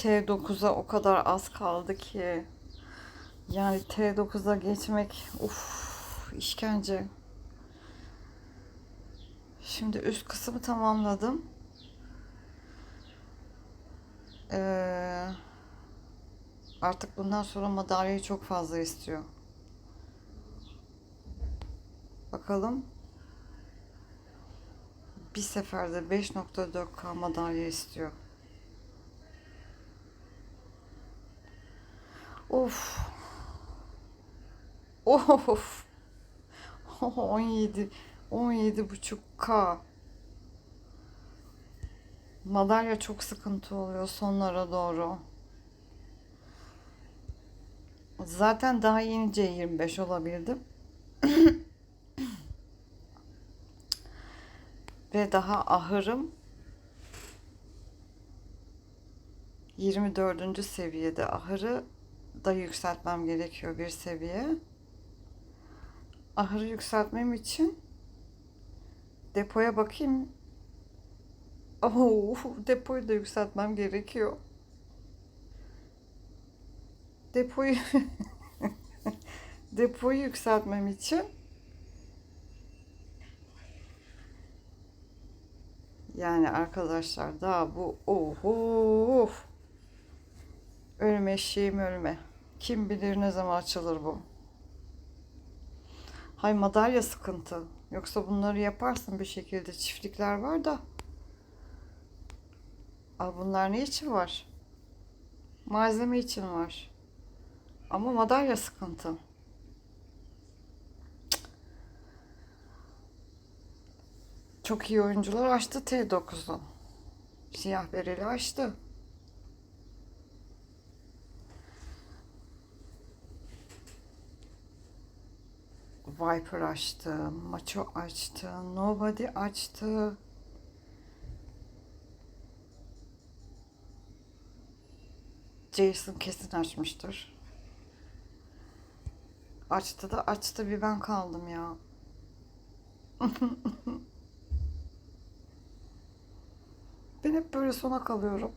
T9'a o kadar az kaldı ki. Yani T9'a geçmek uf işkence. Şimdi üst kısmı tamamladım. Ee, artık bundan sonra madalyayı çok fazla istiyor. Bakalım. Bir seferde 5.4K madalya istiyor. Of. Of. 17 17 buçuk K. Madalya çok sıkıntı oluyor sonlara doğru. Zaten daha yeni C25 olabildim. Ve daha ahırım 24. seviyede ahırı da yükseltmem gerekiyor bir seviye. Ahırı yükseltmem için depoya bakayım. Oh, depoyu da yükseltmem gerekiyor. Depoyu depoyu yükseltmem için yani arkadaşlar daha bu oh, of ölme eşeğim ölme. Kim bilir ne zaman açılır bu. Hay madalya sıkıntı. Yoksa bunları yaparsın bir şekilde. Çiftlikler var da. Aa, bunlar ne için var? Malzeme için var. Ama madalya sıkıntı. Çok iyi oyuncular açtı T9'u. Siyah bereli açtı. Viper açtı, Macho açtı, Nobody açtı. Jason kesin açmıştır. Açtı da açtı bir ben kaldım ya. ben hep böyle sona kalıyorum.